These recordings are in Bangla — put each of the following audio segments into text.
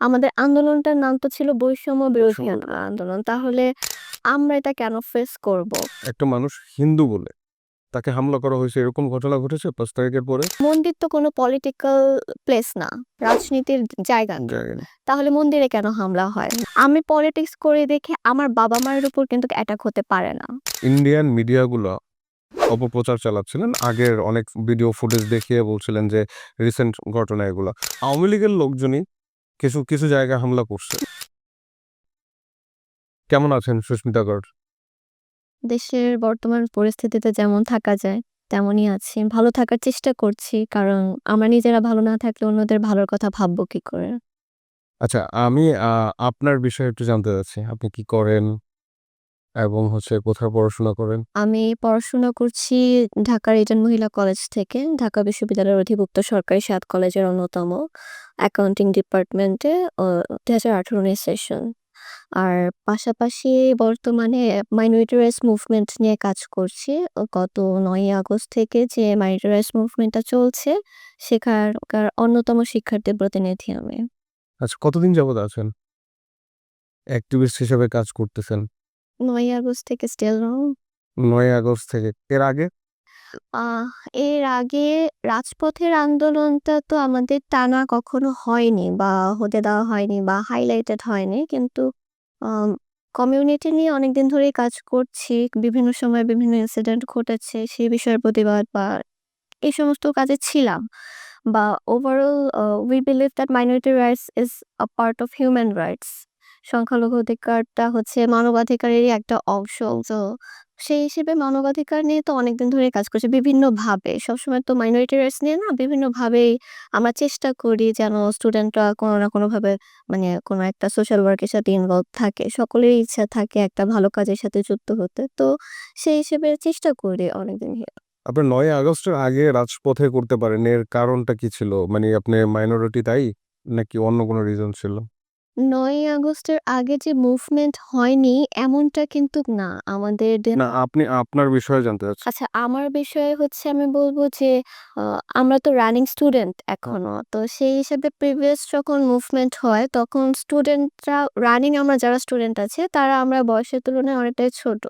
আমাদের আন্দোলনটার নাম তো ছিল বৈষম্য বিরোধী আন্দোলন। তাহলে আমরা এটা কেন ফেস করব? একটা মানুষ হিন্দু বলে তাকে হামলা করা হয়েছে এরকম ঘটনা ঘটেছে ৫ তারিখের পরে? মন্দির তো কোনো পলিটিক্যাল প্লেস না। রাজনীতির জায়গা। তাহলে মন্দিরে কেন হামলা হয়? আমি পলিটিক্স করে দেখে আমার বাবা-মায়ের উপর কিন্তু অ্যাটাক হতে পারে না। ইন্ডিয়ান মিডিয়াগুলো অপপ্রচার চালাচ্ছিলেন। আগের অনেক ভিডিও ফুটেজ দেখিয়ে বলছিলেন যে রিসেন্ট ঘটনা এগুলো আওয়ামী লীগের লোকজনই কিছু, কিছু জায়গায় হামলা করছে। কেমন আছেন সুস্মিতা গড়? দেশের বর্তমান পরিস্থিতিতে যেমন থাকা যায় তেমনই আছি। ভালো থাকার চেষ্টা করছি। কারণ আমরা নিজেরা ভালো না থাকলে অন্যদের ভালোর কথা ভাববো কি করে? আচ্ছা আমি আপনার বিষয়ে একটু জানতে চাচ্ছি। আপনি কি করেন? এবং হচ্ছে কোথায় পড়াশোনা করেন? আমি পড়াশোনা করছি ঢাকার ইডেন মহিলা কলেজ থেকে। ঢাকা বিশ্ববিদ্যালয়ের অধিভুক্ত সরকারি সাত কলেজের অন্যতম। অ্যাকাউন্টিং ডিপার্টমেন্টে অ ২০১৮-১৯ সেশন। আর পাশাপাশি বর্তমানে মাইনরিটি রাইটস মুভমেন্ট নিয়ে কাজ করছি। গত ৯ই আগস্ট থেকে যে মাইনরিটি রাইটস মুভমেন্টটা চলছে সেখানকার অন্যতম শিক্ষার্থী প্রতিনিধি আমি। আচ্ছা কতদিন যাবত আছেন? অ্যাক্টিভিস্ট হিসেবে কাজ করতেছেন? ৯ই আগস্ট থেকে স্টিল নাও। ৯ই আগস্ট থেকে। এর আগে? আহ এর আগে রাজপথের আন্দোলনটা তো আমাদের টানা কখনো হয়নি বা হতে দেওয়া হয়নি বা হাইলাইটেড হয়নি। কিন্তু কমিউনিটি নিয়ে অনেকদিন ধরেই কাজ করছি। বিভিন্ন সময় বিভিন্ন ইনসিডেন্ট ঘটেছে। সেই বিষয়ের প্রতিবাদ বা এই সমস্ত কাজে ছিলাম। বা overall we believe that minority rights is a part of human rights. সংখ্যালঘু অধিকারটা হচ্ছে মানবাধিকারেরই একটা অংশ। তো সেই হিসেবে মানবাধিকার নিয়ে তো অনেকদিন ধরেই কাজ করছি বিভিন্নভাবে। সবসময় তো মাইনরিটি রাইটস নিয়ে না বিভিন্নভাবেই আমরা চেষ্টা করি যেন স্টুডেন্টরা কোনো না কোনোভাবে মানে কোনো একটা সোশ্যাল ওয়ার্কের সাথে ইনভলভ থাকে। সকলেরই ইচ্ছা থাকে একটা ভালো কাজের সাথে যুক্ত হতে। তো সেই হিসেবে চেষ্টা করি অনেকদিন আপনার ৯ই আগস্টের আগে রাজপথে করতে পারেন এর কারণটা কি ছিল? মানে আপনি মাইনরিটি তাই? নাকি অন্য কোনো রিজন ছিল? ৯ই আগস্টের আগে যে মুভমেন্ট হয়নি এমনটা কিন্তু না। আমাদের দে না আপনি আপনার বিষয়ে জানতে চাচ্ছি। আচ্ছা আমার বিষয়ে হচ্ছে আমি বলব যে আ আমরা তো রানিং স্টুডেন্ট এখনও। তো সেই হিসেবে প্রিভিয়াস যখন মুভমেন্ট হয় তখন স্টুডেন্টরা রানিং আমরা যারা স্টুডেন্ট আছে তারা আমরা বয়সের তুলনায় অনেকটাই ছোট।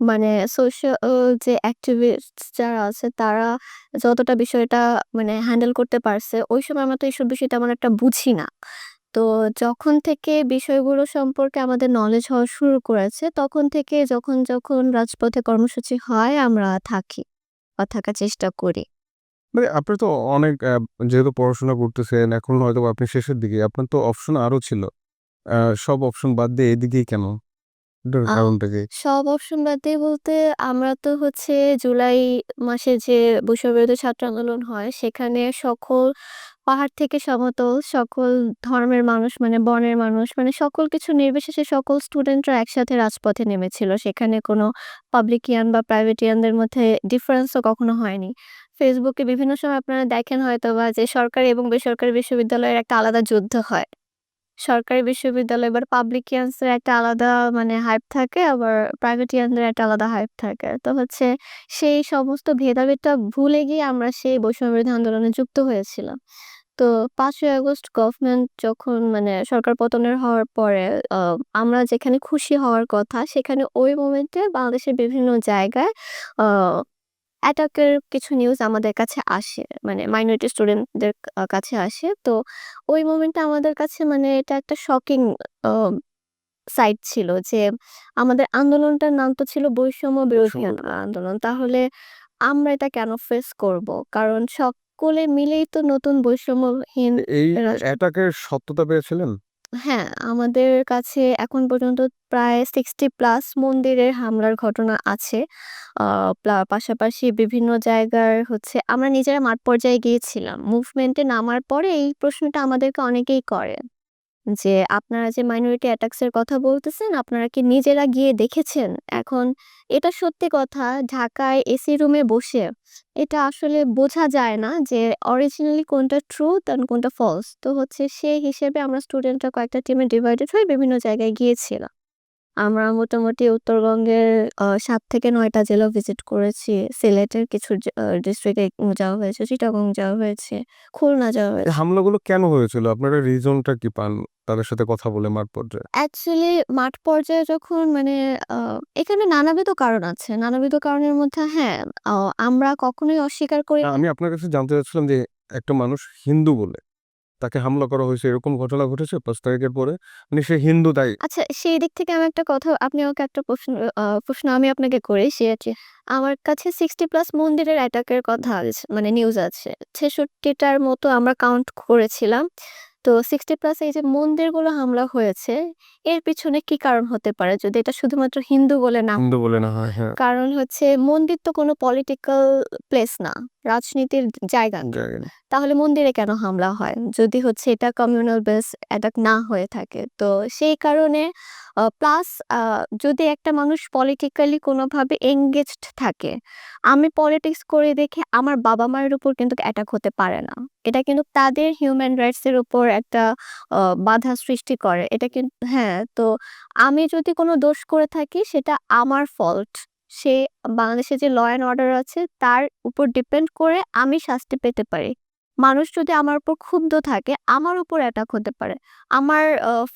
মানে সোশ্যাল যে অ্যাক্টিভিস্ট যারা আছে তারা যতটা বিষয়টা মানে হ্যান্ডেল করতে পারছে ওই সময় আমরা তো এইসব বিষয় তেমন একটা বুঝি না। তো যখন থেকে বিষয়গুলো সম্পর্কে আমাদের নলেজ হওয়া শুরু করেছে তখন থেকে যখন, যখন রাজপথে কর্মসূচি হয় আমরা থাকি বা থাকার চেষ্টা করি। মানে আপনি তো অনেক যেহেতু পড়াশোনা করতেছেন এখন হয়তোবা আপনি শেষের দিকে। আপনার তো অপশন আরও ছিল। সব অপশন বাদ দিয়ে এদিকেই কেন? এটার আ কারণটা কি? সব অপশন বাদ দিয়ে বলতে আমরা তো হচ্ছে জুলাই মাসে যে বৈষম্যবিরোধী ছাত্র আন্দোলন হয় সেখানে সকল পাহাড় থেকে সমতল, সকল ধর্মের মানুষ মানে বর্ণের মানুষ মানে সকল কিছু নির্বিশেষে সকল স্টুডেন্টরা একসাথে রাজপথে নেমেছিল। সেখানে কোনো পাবলিকিয়ান বা প্রাইভেটিয়ানদের মধ্যে ডিফারেন্সও কখনো হয়নি। ফেসবুকে বিভিন্ন সময় আপনারা দেখেন হয়তো বা যে সরকারি এবং বেসরকারি বিশ্ববিদ্যালয়ের একটা আলাদা যুদ্ধ হয়। সরকারি বিশ্ববিদ্যালয় এবার পাবলিকিয়ানস এর একটা আলাদা মানে হাইপ থাকে, আবার প্রাইভেটিয়ানদের একটা আলাদা হাইপ থাকে। তো হচ্ছে সেই সমস্ত ভেদাভেদটা ভুলে গিয়ে আমরা সেই বৈষম্যবিরোধী আন্দোলনে যুক্ত হয়েছিলাম। তো পাঁচই আগস্ট গভর্নমেন্ট যখন মানে সরকার পতনের হওয়ার পরে আমরা যেখানে খুশি হওয়ার কথা, সেখানে ওই মোমেন্টে বাংলাদেশের বিভিন্ন জায়গায় অ্যাটাকের কিছু নিউজ আমাদের কাছে আসে। মানে মাইনরিটি স্টুডেন্টদের কাছে আসে। তো ওই মোমেন্টে আমাদের কাছে মানে এটা একটা শকিং সাইট ছিল যে আমাদের আন্দোলনটার নাম তো ছিল বৈষম্য বিরোধী বৈষম্য। আন্দোলন। তাহলে আমরা এটা কেন ফেস করব? কারণ সকলে মিলেই তো নতুন বৈষম্যহীন এই রাষ্ট্র অ্যাটাকের সত্যতা পেয়েছিলেন? হ্যাঁ, আমাদের কাছে এখন পর্যন্ত প্রায় 60 প্লাস মন্দিরের হামলার ঘটনা আছে। প্লা পাশাপাশি বিভিন্ন জায়গার হচ্ছে আমরা নিজেরা মাঠ পর্যায়ে গিয়েছিলাম। মুভমেন্টে নামার পরে এই প্রশ্নটা আমাদেরকে অনেকেই করে। যে আপনারা যে মাইনরিটি অ্যাটাকস এর কথা বলতেছেন আপনারা কি নিজেরা গিয়ে দেখেছেন? এখন এটা সত্যি কথা ঢাকায় এসি রুমে বসে এটা আসলে বোঝা যায় না যে অরিজিনালি কোনটা ট্রুথ অ্যান্ড কোনটা ফলস। তো হচ্ছে সেই হিসেবে আমরা স্টুডেন্টরা কয়েকটা টিমে ডিভাইডেড হয়ে বিভিন্ন জায়গায় গিয়েছিলাম। আমরা মোটামুটি উত্তরবঙ্গের সাত থেকে নয়টা জেলা ভিজিট করেছি। সিলেটের কিছু ডিস্ট্রিক্টে যাওয়া হয়েছে, চিটাগং যাওয়া হয়েছে, খুলনা যাওয়া হয়েছে। হামলাগুলো কেন হয়েছিল? আপনারা রিজনটা কি পান তাদের সাথে কথা বলে মাঠ পর্যায়ে? অ্যাকচুয়ালি মাঠ পর্যায়ে যখন মানে আ এখানে নানাবিধ কারণ আছে। নানাবিধ কারণের মধ্যে হ্যাঁ, আ আমরা কখনোই অস্বীকার করি না, আমি আপনার কাছে জানতে চাচ্ছিলাম যে একটা মানুষ হিন্দু বলে তাকে হামলা করা হয়েছে এরকম ঘটনা ঘটেছে ৫ তারিখের পরে? মানে সে হিন্দু তাই আচ্ছা সেই দিক থেকে আমি একটা কথা আপনি আমাকে একটা প্রশ্ন আ প্রশ্ন আমি আপনাকে করি সেটি আমার কাছে 60 প্লাস মন্দিরের অ্যাটাকের কথা আছে মানে নিউজ আছে। ৬৬ টার মতো আমরা কাউন্ট করেছিলাম। তো 60 প্লাস এই যে মন্দিরগুলো হামলা হয়েছে, এর পিছনে কি কারণ হতে পারে? যদি এটা শুধুমাত্র হিন্দু বলে না হিন্দু বলে না হয়, হ্যাঁ। কারণ হচ্ছে মন্দির তো কোনো পলিটিক্যাল প্লেস না। রাজনীতির জায়গা। তাহলে মন্দিরে কেন হামলা হয়? যদি হচ্ছে এটা কমিউনাল বেস অ্যাটাক না হয়ে থাকে। তো সেই কারণে প্লাস যদি একটা মানুষ পলিটিক্যালি কোনোভাবে এঙ্গেজড থাকে, আমি পলিটিক্স করে দেখে আমার বাবা-মায়ের উপর কিন্তু অ্যাটাক হতে পারে না। এটা কিন্তু তাদের হিউম্যান রাইটস এর উপর একটা বাধা সৃষ্টি করে। এটা কিন্তু হ্যাঁ, তো আমি যদি কোনো দোষ করে থাকি সেটা আমার ফল্ট। সে বাংলাদেশে যে ল অ্যান্ড অর্ডার আছে তার উপর ডিপেন্ড করে আমি শাস্তি পেতে পারি। মানুষ যদি আমার উপর ক্ষুব্ধ থাকে, আমার উপর অ্যাটাক হতে পারে। আমার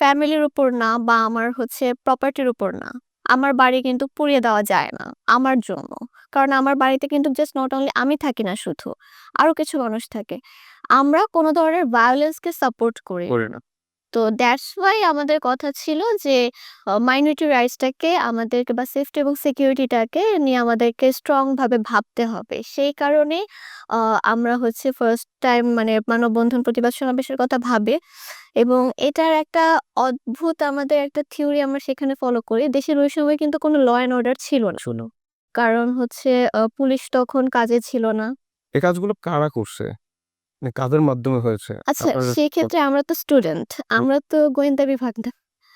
ফ্যামিলির উপর না বা আমার হচ্ছে প্রপার্টির উপর না। আমার বাড়ি কিন্তু পুড়িয়ে দেওয়া যায় না আমার জন্য। কারণ আমার বাড়িতে কিন্তু জাস্ট নট অনলি আমি থাকি না শুধু। আরও কিছু মানুষ থাকে। আমরা কোনো ধরনের ভায়োলেন্স কে সাপোর্ট করি না। তো দ্যাটস ওয়াই আমাদের কথা ছিল যে মাইনরিটি রাইটস টাকে আমাদেরকে বা সেফটি এবং সিকিউরিটিটাকে নিয়ে আমাদেরকে স্ট্রংভাবে ভাবতে হবে। সেই কারণে আমরা হচ্ছে ফার্স্ট টাইম মানে মানববন্ধন প্রতিবাদ সমাবেশের কথা ভাবে এবং এটার একটা অদ্ভুত আমাদের একটা থিওরি আমরা সেখানে ফলো করি। দেশের ওই সময় কিন্তু কোনো ল অ্যান্ড অর্ডার ছিল না। শুনো কারণ হচ্ছে পুলিশ তখন কাজে ছিল না। এই কাজগুলো কারা করছে? মানে কাদের মাধ্যমে হয়েছে? আচ্ছা আপনারা সেক্ষেত্রে আমরা তো স্টুডেন্ট। আমরা তো গোয়েন্দা বিভাগ না।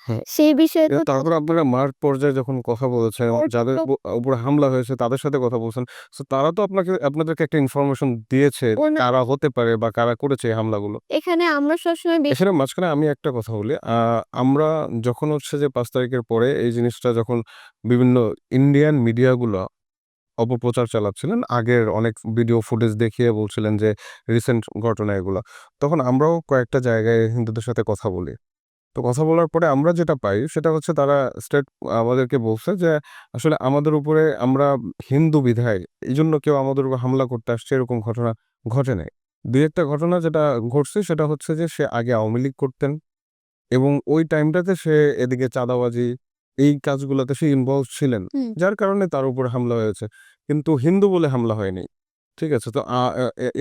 হুম। সেই বিষয়ে তো তারপর আপনারা মাঠ পর্যায়ে যখন কথা বলেছেন এবং যাদের উপ উপর হামলা হয়েছে তাদের সাথে কথা বলছেন। সো তারা তো আপনাকে আপনাদেরকে একটা ইনফরমেশন দিয়েছে ওনা কারা হতে পারে বা কারা করেছে এই হামলাগুলো। এখানে আমরা সবসময় বে এখানে মাঝখানে আমি একটা কথা বলি। আ আমরা যখন হচ্ছে যে ৫ তারিখের পরে এই জিনিসটা যখন বিভিন্ন ইন্ডিয়ান মিডিয়াগুলো অপপ্রচার চালাচ্ছিলেন, আগের অনেক ভিডিও ফুটেজ দেখিয়ে বলছিলেন যে রিসেন্ট ঘটনা এগুলা। তখন আমরাও কয়েকটা জায়গায় হিন্দুদের সাথে কথা বলি। তো কথা বলার পরে আমরা যেটা পাই সেটা হচ্ছে তারা স্টেট আমাদেরকে বলছে যে আসলে আমাদের উপরে আমরা হিন্দু বিধায় এই জন্য কেউ আমাদের উপর হামলা করতে আসছে এরকম ঘটনা ঘটে নাই। ২-১ টা ঘটনা যেটা ঘটছে সেটা হচ্ছে যে সে আগে আওয়ামী লীগ করতেন এবং ওই টাইমটাতে সে এদিকে চাঁদাবাজি এই কাজগুলোতে সে ইনভলভ ছিলেন। যার কারণে তার উপর হামলা হয়েছে। কিন্তু হিন্দু বলে হামলা হয়নি। ঠিক আছে? তো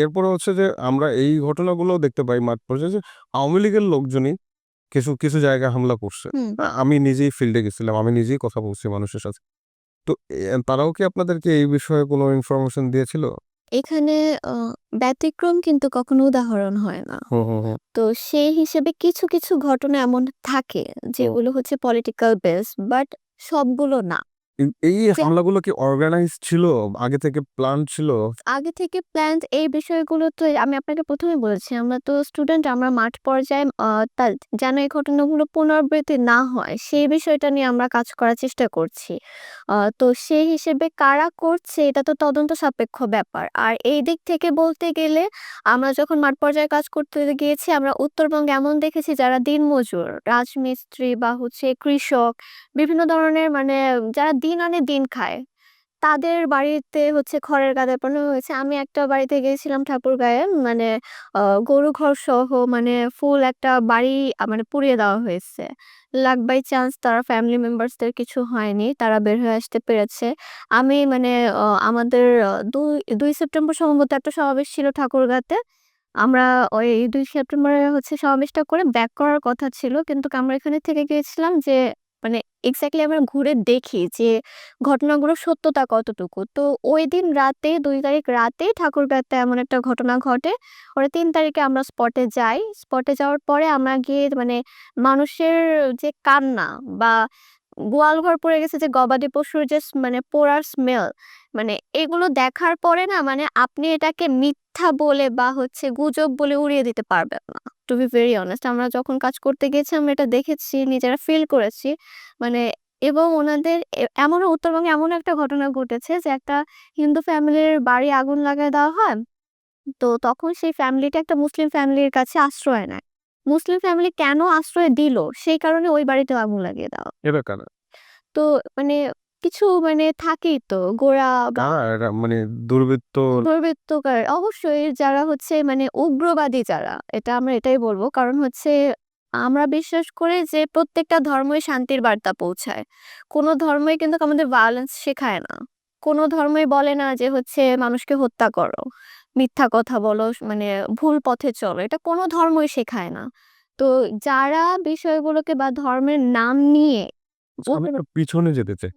এরপরে হচ্ছে যে আমরা এই ঘটনাগুলোও দেখতে পাই মাঠ পর্যায়ে যে আওয়ামী লীগের লোকজনই কিছু, কিছু জায়গায় হামলা করছে। আমি নিজেই ফিল্ডে গেছিলাম। আমি নিজেই কথা বলছি মানুষের সাথে। তো তারাও কি আপনাদেরকে এই বিষয়ে কোনো ইনফরমেশন দিয়েছিল? এখানে আ ব্যতিক্রম কিন্তু কখনো উদাহরণ হয় না। হুম, হুম, হুম। তো সেই হিসেবে কিছু, কিছু ঘটনা এমন থাকে হুম। যেগুলো হচ্ছে পলিটিক্যাল বেস বাট সবগুলো না। এই হামলাগুলো কি অর্গানাইজ ছিল? আগে থেকে প্ল্যান ছিল? আগে থেকে প্ল্যান্ড এই বিষয়গুলো তো আমি আপনাকে ১ম এই বলেছি আমরা তো স্টুডেন্ট আমরা মাঠ পর্যায়ে যেন এই ঘটনাগুলো পুনরাবৃত্তি না হয় সেই বিষয়টা নিয়ে আমরা কাজ করার চেষ্টা করছি। তো সেই হিসেবে কারা করছে এটা তো তদন্ত সাপেক্ষ ব্যাপার। আর এই দিক থেকে বলতে গেলে আমরা যখন মাঠ পর্যায়ে কাজ করতে গিয়েছি আমরা উত্তরবঙ্গে এমন দেখেছি যারা দিনমজুর, রাজমিস্ত্রি বা হচ্ছে কৃষক বিভিন্ন ধরনের মানে যারা দিন আনে দিন খায়। তাদের বাড়িতে হচ্ছে খড়ের গাদা পড়ানো হয়েছে। আমি একটা বাড়িতে গিয়েছিলাম ঠাকুরগাঁয়ে মানে আ, গরু ঘরসহ মানে ফুল একটা বাড়ি মানে পুড়িয়ে দেওয়া হয়েছে। লাক বাই চান্স তারা ফ্যামিলি মেম্বারস দের কিছু হয়নি। তারা বের হয়ে আসতে পেরেছে। আমি মানে আমাদের দুই ২ ২ সেপ্টেম্বর সম্ভবত একটা সমাবেশ ছিল ঠাকুরগাঁতে। আমরা ওই দুই সেপ্টেম্বরে হচ্ছে সমাবেশটা করে ব্যাক করার কথা ছিল। কিন্তু আমরা এখানে থেকে গিয়েছিলাম যে মানে এক্সাক্টলি আমরা ঘুরে দেখি যে ঘটনাগুলোর সত্যতা কতটুকু। তো ওই দিন রাতে, দুই তারিখ রাতে ঠাকুর ঠাকুরগাঁতে এমন একটা ঘটনা ঘটে। পরে ৩ তারিখে আমরা স্পটে যাই। স্পটে যাওয়ার পরে আমরা গিয়ে মানে মানুষের যে কান্না বা গোয়ালঘর পড়ে গেছে যে গবাদি পশুর যে মানে পোড়ার স্মেল মানে এগুলো দেখার পরে না মানে আপনি এটাকে মিথ্যা বলে বা হচ্ছে গুজব বলে উড়িয়ে দিতে পারবেন না। টু বি ভেরি অনেস্ট আমরা যখন কাজ করতে গিয়েছি আমরা এটা দেখেছি, নিজেরা ফিল করেছি। মানে এবং ওনাদের এমনও উত্তরবঙ্গে এমন একটা ঘটনা ঘটেছে যে একটা হিন্দু ফ্যামিলির বাড়ি আগুন লাগায় দেওয়া হয়। তো তখন সেই ফ্যামিলিটা একটা মুসলিম ফ্যামিলির কাছে আশ্রয় নেয়। মুসলিম ফ্যামিলি কেন আশ্রয় দিল সেই কারণে ওই বাড়িতে আগুন লাগিয়ে দেওয়া। তো মানে কিছু মানে থাকেই তো। গোঁড়া বা কারা? মানে দুর্বৃত্ত দুর্বৃত্তকার অবশ্যই যারা হচ্ছে মানে উগ্রবাদী যারা এটা আমরা এটাই বলব। কারণ হচ্ছে আমরা বিশ্বাস করি যে প্রত্যেকটা ধর্মই শান্তির বার্তা পৌঁছায়। কোনো ধর্মই কিন্তু আমাদের ভায়োলেন্স শেখায় না। কোনো ধর্মই বলে না যে হচ্ছে মানুষকে হত্যা করো মিথ্যা কথা বলো মানে ভুল পথে চলো এটা কোনো ধর্মই শেখায় না। তো যারা বিষয়গুলোকে বা ধর্মের নাম নিয়ে আমি পিছনে যেতে চাই।